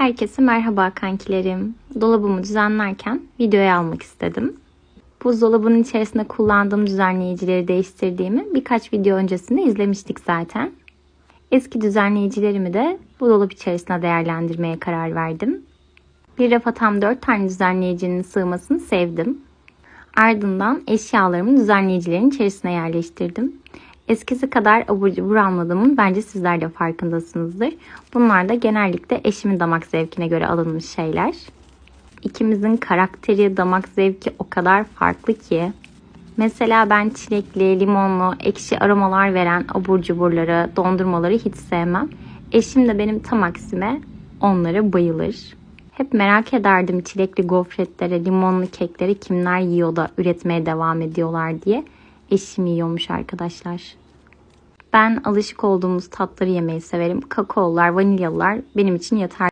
Herkese merhaba kankilerim. Dolabımı düzenlerken videoya almak istedim. Buzdolabının içerisinde kullandığım düzenleyicileri değiştirdiğimi birkaç video öncesinde izlemiştik zaten. Eski düzenleyicilerimi de bu dolap içerisine değerlendirmeye karar verdim. Bir rafa tam 4 tane düzenleyicinin sığmasını sevdim. Ardından eşyalarımı düzenleyicilerin içerisine yerleştirdim. Eskisi kadar abur cubur almadığımın bence sizler de farkındasınızdır. Bunlar da genellikle eşimin damak zevkine göre alınmış şeyler. İkimizin karakteri, damak zevki o kadar farklı ki. Mesela ben çilekli, limonlu, ekşi aromalar veren abur cuburları, dondurmaları hiç sevmem. Eşim de benim tam aksime onlara bayılır. Hep merak ederdim çilekli gofretlere, limonlu kekleri kimler yiyor da üretmeye devam ediyorlar diye. Eşim yiyormuş arkadaşlar. Ben alışık olduğumuz tatları yemeyi severim. Kakaolar, vanilyalar benim için yeterli.